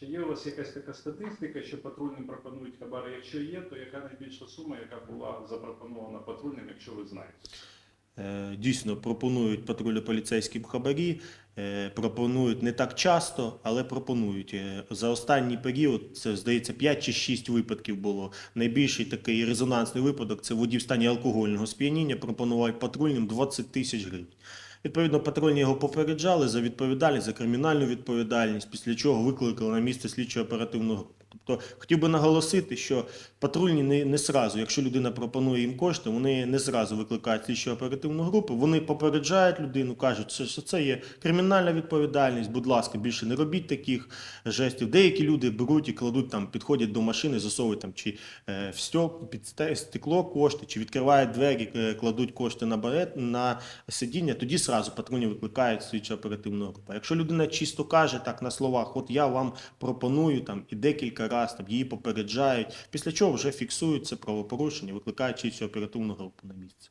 Чи є у вас якась така статистика, що патрульним пропонують хабари? Якщо є, то яка найбільша сума, яка була запропонована патрульним, якщо ви знаєте? Е, Дійсно, пропонують патрульно-поліцейські хабарі, е, пропонують не так часто, але пропонують. Е, За останній період, це, здається, 5 чи 6 випадків було. Найбільший такий резонансний випадок це водій в стані алкогольного сп'яніння пропонував патрульним 20 тисяч гривень. Відповідно, патрульні його попереджали за відповідальність, за кримінальну відповідальність, після чого викликали на місце слідчо оперативну. Тобто хотів би наголосити, що патрульні не, не сразу, якщо людина пропонує їм кошти, вони не зразу викликають слідчо оперативну групу, вони попереджають людину, кажуть, що, це є кримінальна відповідальність, будь ласка, більше не робіть таких жестів. Деякі люди беруть і кладуть там, підходять до машини, засовують там чи е, в стек- під стекло кошти, чи відкривають двері, е, кладуть кошти на барет, на сидіння, тоді сразу патрульні викликають слідчо оперативну групу. Якщо людина чисто каже так на словах, от я вам пропоную там і декілька разів там її попереджають, після чого вже фіксують це правопорушення, викликають слідчо оперативну групу на місце.